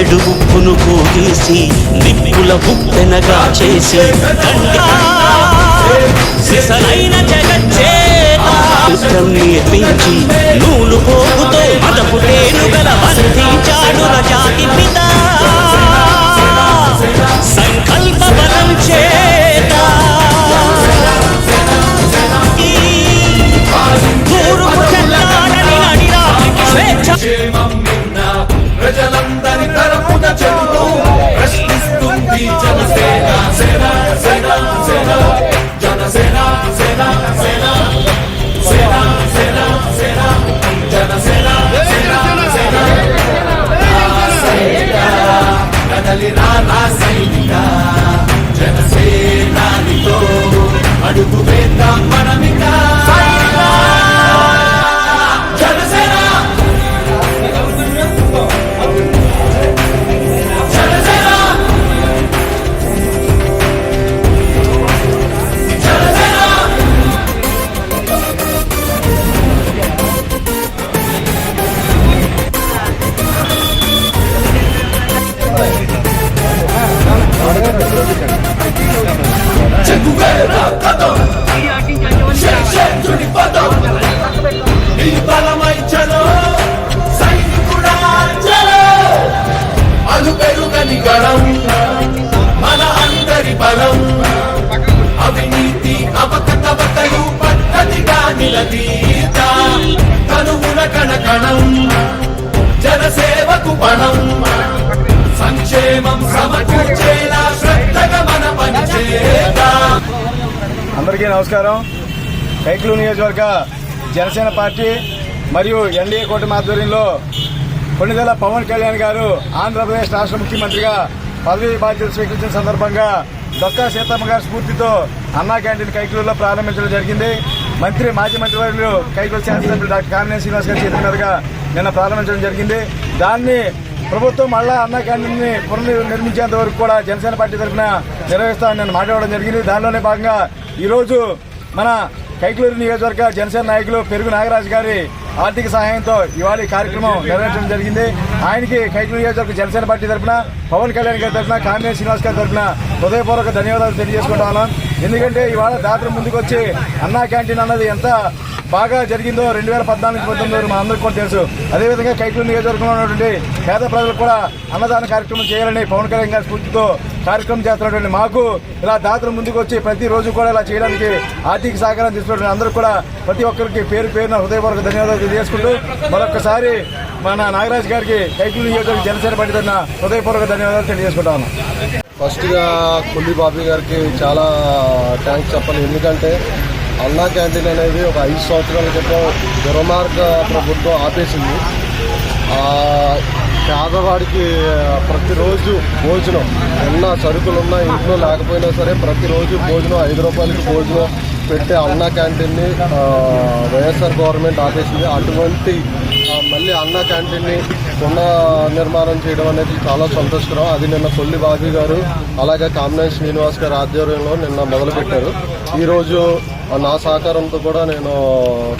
గుప్పెడు ఉప్పును పోగేసి నిప్పుల ఉప్పెనగా చేసి సిసలైన జగచ్చేత నేర్పించి నూలు పోగుతో మదపు తేనుగల బంధించాడు రజాతి పిత. Lava జనసేవకు పణం సంక్షేమం సమకూర్చేలా శ్రద్ధగా మన పని అందరికీ నమస్కారం. కైక్లూ నియోజకవర్గ జనసేన పార్టీ మరియు ఎన్డీఏ కూటమి ఆధ్వర్యంలో కొన్నిదల పవన్ కళ్యాణ్ గారు ఆంధ్రప్రదేశ్ రాష్ట్ర ముఖ్యమంత్రిగా పదవీ బాధ్యతలు స్వీకరించిన సందర్భంగా దొక్కా సీతమ్మ గారి స్ఫూర్తితో అన్నా క్యాంటీన్ కైక్లూరులో ప్రారంభించడం జరిగింది. మంత్రి మాజీ మంత్రివర్యులు కైక్లూరు శాసనసభ్యులు డాక్టర్ కామినేని శ్రీనివాస్ గారి చేతుల మీదుగా నిన్న ప్రారంభించడం జరిగింది. దాన్ని ప్రభుత్వం మళ్ళా అన్న క్యాంటీన్ని పునర్నిర్మించేంత వరకు కూడా జనసేన పార్టీ తరఫున నిర్వహిస్తామని నేను మాట్లాడడం జరిగింది. దానిలోనే భాగంగా ఈరోజు మన కైకలూరు నియోజకవర్గ జనసేన నాయకులు పెరుగు నాగరాజు గారి ఆర్థిక సహాయంతో ఇవాళ ఈ కార్యక్రమం నిర్వహించడం జరిగింది. ఆయనకి కైకలూరు నియోజకవర్గ జనసేన పార్టీ తరఫున పవన్ కళ్యాణ్ గారి తరఫున కామినేని శ్రీనివాస్ గారి తరఫున హృదయపూర్వక ధన్యవాదాలు తెలియజేసుకుంటా ఎందుకంటే ఇవాళ దాతలు ముందుకు వచ్చి అన్నా క్యాంటీన్ అన్నది ఎంత బాగా జరిగిందో రెండు వేల పద్నాలుగు పంతొమ్మిది వరకు అందరికీ కూడా తెలుసు. అదేవిధంగా కైకూరు నియోజకవర్గంలో ఉన్నటువంటి పేద ప్రజలకు కూడా అన్నదాన కార్యక్రమం చేయాలని పవన్ కళ్యాణ్ గారి స్ఫూర్తితో కార్యక్రమం చేస్తున్నటువంటి మాకు ఇలా దాతలు ముందుకు వచ్చి ప్రతిరోజు కూడా ఇలా చేయడానికి ఆర్థిక సహకారం తీసుకున్నటువంటి అందరూ కూడా ప్రతి ఒక్కరికి పేరు పేరున హృదయపూర్వక ధన్యవాదాలు తెలియజేసుకుంటూ మరొకసారి మన నాగరాజ్ గారికి కైకూరు నియోజకవర్గ జనసేన పార్టీ తరఫున హృదయపూర్వక ధన్యవాదాలు తెలియజేసుకుంటాను ఫస్ట్గా కొల్లి బాబీ గారికి చాలా థ్యాంక్స్ చెప్పాలి. ఎందుకంటే అన్నా క్యాంటీన్ అనేది ఒక ఐదు సంవత్సరాల క్రితం దురమార్గ ప్రభుత్వం ఆపేసింది. పేదవాడికి ప్రతిరోజు భోజనం ఉన్న సరుకులున్నా ఇంట్లో లేకపోయినా సరే ప్రతిరోజు భోజనం ఐదు రూపాయలకి భోజనం పెట్టే అన్నా క్యాంటీన్ని వైఎస్ఆర్ గవర్నమెంట్ ఆపేసింది. అటువంటి మళ్ళీ అన్న క్యాంటీన్ని పునర్నిర్మాణం చేయడం అనేది చాలా సంతోషకరం. అది నిన్న కొల్లి బాబీ గారు అలాగే కామినేని శ్రీనివాస్ గారి ఆధ్వర్యంలో నిన్న మొదలుపెట్టారు. ఈరోజు నా సహకారంతో కూడా నేను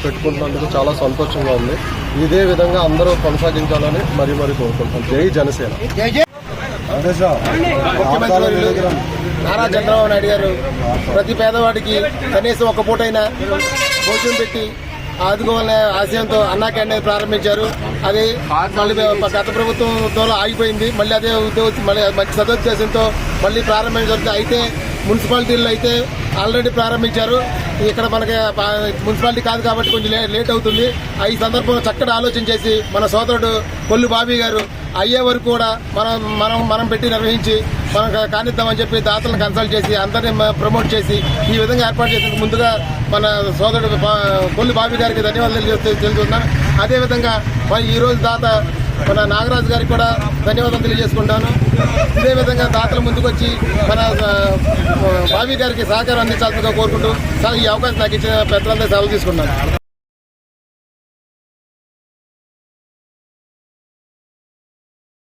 పెట్టుకుంటున్నందుకు చాలా సంతోషంగా ఉంది. ఇదే విధంగా అందరూ కొనసాగించాలని మరీ మరీ కోరుకుంటాం జై జనసేన. నారా చంద్రబాబు నాయుడు గారు ప్రతి పేదవాడికి కనీసం ఒక పూటైనా భోజనం పెట్టి ఆదుకోవాలనే ఆశయంతో అన్నా క్యాంటీన్ ప్రారంభించారు. అది మళ్ళీ గత ప్రభుత్వంతో ఆగిపోయింది. మళ్ళీ అదే ఉద్యోగం మళ్ళీ మంచి సదుద్దేశంతో మళ్ళీ ప్రారంభించడం జరుగుతుంది. అయితే మున్సిపాలిటీల్లో అయితే ఆల్రెడీ ప్రారంభించారు. ఇక్కడ మనకి మున్సిపాలిటీ కాదు కాబట్టి కొంచెం లేట్ అవుతుంది. ఈ సందర్భంలో చక్కటి ఆలోచన చేసి మన సోదరుడు కొల్లు బాబీ గారు అయ్యే వరకు కూడా మనం మనం మనం పెట్టి నిర్వహించి మనం కానిద్దామని చెప్పి దాతలను కన్సల్ట్ చేసి అందరినీ ప్రమోట్ చేసి ఈ విధంగా ఏర్పాటు చేసేందుకు ముందుగా మన సోదరుడు కొల్లి కొల్లు గారికి ధన్యవాదాలు తెలియజేస్తూ- అదేవిధంగా మరి ఈరోజు దాత మన నాగరాజు గారికి కూడా ధన్యవాదాలు తెలియజేసుకుంటాను. ఇదే విధంగా దాతల ముందుకొచ్చి మన బావి గారికి సహకారం అందించాల్సిందిగా కోరుకుంటూ ఈ అవకాశం నాకు ఇచ్చిన పెద్దలందరూ సెలవు తీసుకున్నాను